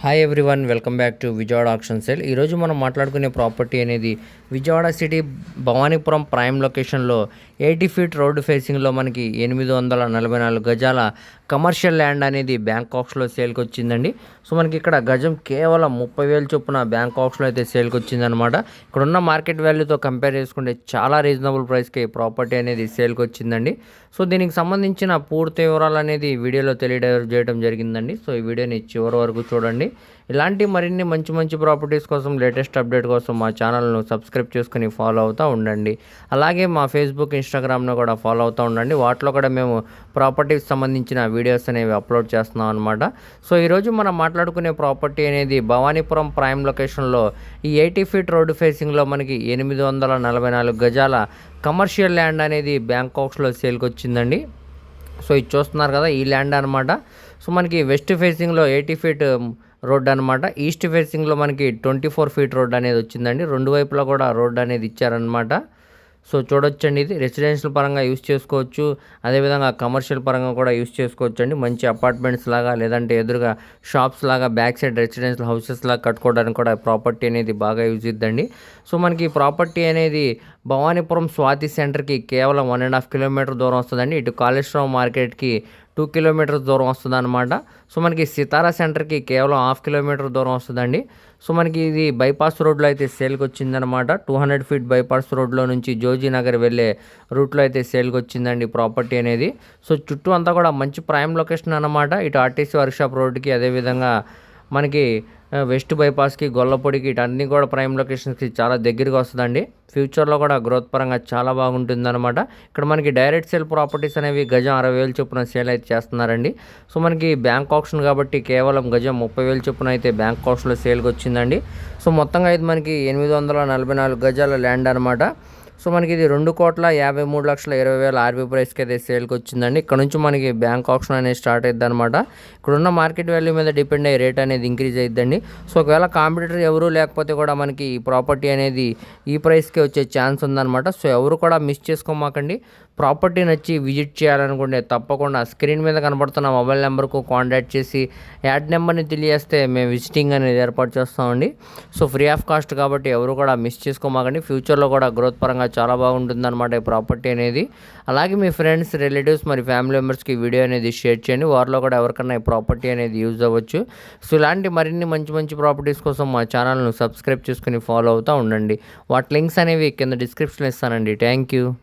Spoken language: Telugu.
Hi everyone welcome back to Vijayawada auction sale ఈరోజు మనం మాట్లాడుకునే ప్రాపర్టీ అనేది విజయవాడ సిటీ భవానీపురం ప్రైమ్ లొకేషన్లో ఎయిటీ ఫీట్ రోడ్డు ఫేసింగ్లో మనకి ఎనిమిది వందల నలభై నాలుగు గజాల కమర్షియల్ ల్యాండ్ అనేది బ్యాంకాక్స్లో సేల్కి వచ్చిందండి. సో మనకి ఇక్కడ గజం కేవలం ముప్పై వేలు చొప్పున బ్యాంకాక్స్లో అయితే సేల్కి వచ్చిందనమాట ఇక్కడ ఉన్న మార్కెట్ వాల్యూతో కంపేర్ చేసుకుంటే చాలా రీజనబుల్ ప్రైస్కి ప్రాపర్టీ అనేది సేల్కి వచ్చిందండి. సో దీనికి సంబంధించిన పూర్తి వివరాలు అనేది వీడియోలో తెలియజేయడం జరిగిందండి. సో ఈ వీడియోని చివరి వరకు చూడండి. ఇలాంటి మరిన్ని మంచి మంచి ప్రాపర్టీస్ కోసం లేటెస్ట్ అప్డేట్ కోసం మా ఛానల్ను సబ్స్క్రైబ్ చేసుకుని ఫాలో అవుతూ ఉండండి. అలాగే మా ఫేస్బుక్ ఇన్స్టాగ్రామ్ను కూడా ఫాలో అవుతూ ఉండండి. వాటిలో కూడా మేము ప్రాపర్టీకి సంబంధించిన వీడియోస్ అనేవి అప్లోడ్ చేస్తున్నాం అనమాట సో ఈరోజు మనం మాట్లాడుకునే ప్రాపర్టీ అనేది భవానీపురం ప్రైమ్ లొకేషన్లో ఈ ఎయిటీ ఫీట్ రోడ్డు ఫేసింగ్లో మనకి ఎనిమిది వందల నలభై నాలుగు గజాల కమర్షియల్ ల్యాండ్ అనేది బ్యాంకాక్స్లో సేల్కి వచ్చిందండి సో ఇది చూస్తున్నారు కదా ఈ ల్యాండ్ అనమాట సో మనకి వెస్ట్ ఫేసింగ్లో ఎయిటీ ఫీట్ రోడ్ అనమాట ఈస్ట్ ఫేసింగ్లో మనకి ట్వంటీ ఫోర్ ఫీట్ రోడ్ అనేది వచ్చిందండి. రెండు వైపులా కూడా రోడ్ అనేది ఇచ్చారనమాట సో చూడొచ్చండి ఇది. రెసిడెన్షియల్ పరంగా యూస్ చేసుకోవచ్చు. అదేవిధంగా కమర్షియల్ పరంగా కూడా యూస్ చేసుకోవచ్చు అండి మంచి అపార్ట్మెంట్స్ లాగా లేదంటే ఎదురుగా షాప్స్ లాగా బ్యాక్ సైడ్ రెసిడెన్షియల్ హౌసెస్ లాగా కట్టుకోవడానికి కూడా ప్రాపర్టీ అనేది బాగా యూజ్ ఇద్దండి సో మనకి ప్రాపర్టీ అనేది భవానీపురం స్వాతి సెంటర్కి కేవలం వన్ అండ్ హాఫ్ కిలోమీటర్ దూరం వస్తుందండి. ఇటు కాళేశ్వరం మార్కెట్కి టూ కిలోమీటర్స్ దూరం వస్తుంది అనమాట సో మనకి సితారా సెంటర్కి కేవలం హాఫ్ కిలోమీటర్ దూరం వస్తుందండి. సో మనకి ఇది బైపాస్ రోడ్లో అయితే సేల్కి వచ్చిందనమాట టూ హండ్రెడ్ ఫీట్ బైపాస్ రోడ్లో నుంచి జోజీ నగర్ వెళ్ళే రూట్లో అయితే సేల్కి వచ్చిందండి ప్రాపర్టీ అనేది. సో చుట్టూ అంతా కూడా మంచి ప్రైమ్ లొకేషన్ అనమాట ఇటు ఆర్టీసీ వర్క్షాప్ రోడ్డుకి అదేవిధంగా మనకి వెస్ట్ బైపాస్కి గొల్లపొడికి ఇటన్నీ కూడా ప్రైమ్ లొకేషన్స్కి చాలా దగ్గరగా వస్తుందండి. ఫ్యూచర్లో కూడా గ్రోత్ పరంగా చాలా బాగుంటుంది అనమాట ఇక్కడ మనకి డైరెక్ట్ సేల్ ప్రాపర్టీస్ అనేవి గజం అరవై వేలు చొప్పున సేల్ అయితే చేస్తున్నారండి. సో మనకి బ్యాంక్ ఆప్షన్ కాబట్టి కేవలం గజం ముప్పై వేలు చొప్పున అయితే బ్యాంక్ ఆప్షన్లో సేల్కి వచ్చిందండి సో మొత్తంగా అయితే మనకి ఎనిమిది వందల నలభై నాలుగు గజాల ల్యాండ్ అనమాట సో మనకి ఇది రెండు కోట్ల యాభై మూడు లక్షల ఇరవై వేల ఆర్బీ ప్రైస్కి అయితే సేల్కి వచ్చిందండి. ఇక్కడ నుంచి మనకి బ్యాంక్ ఆప్షన్ అనేది స్టార్ట్ అయ్యింది అనమాట ఇక్కడున్న మార్కెట్ వాల్యూ మీద డిపెండ్ అయ్యే రేట్ అనేది ఇంక్రీజ్ అయిద్దండి. సో ఒకవేళ కాంపిటీటర్ ఎవరు లేకపోతే కూడా మనకి ఈ ప్రాపర్టీ అనేది ఈ ప్రైస్కి వచ్చే ఛాన్స్ ఉందన్నమాట. సో ఎవరు కూడా మిస్ చేసుకోమాకండి. ప్రాపర్టీ నచ్చి విజిట్ చేయాలనుకుంటే తప్పకుండా స్క్రీన్ మీద కనబడుతున్న మొబైల్ నెంబర్కు కాంటాక్ట్ చేసి యాడ్ నెంబర్ని తెలియజేస్తే మేము విజిటింగ్ అనేది ఏర్పాటు చేస్తామండి. సో ఫ్రీ ఆఫ్ కాస్ట్ కాబట్టి ఎవరు కూడా మిస్ చేసుకోమాకండి. ఫ్యూచర్లో కూడా గ్రోత్ పరంగా చాలా బాగుంటుందన్నమాట ఈ ప్రాపర్టీ అనేది. అలాగే మీ ఫ్రెండ్స్ రిలేటివ్స్ మరి ఫ్యామిలీ మెంబర్స్కి వీడియో అనేది షేర్ చేయండి. వారిలో కూడా ఎవరికైనా ఈ ప్రాపర్టీ అనేది యూజ్ అవ్వచ్చు. సో ఇలాంటి మరిన్ని మంచి మంచి ప్రాపర్టీస్ కోసం మా ఛానల్ను సబ్స్క్రైబ్ చేసుకుని ఫాలో అవుతూ ఉండండి. వాటి లింక్స్ అనేవి కింద డిస్క్రిప్షన్లో ఇస్తానండి. Thank you.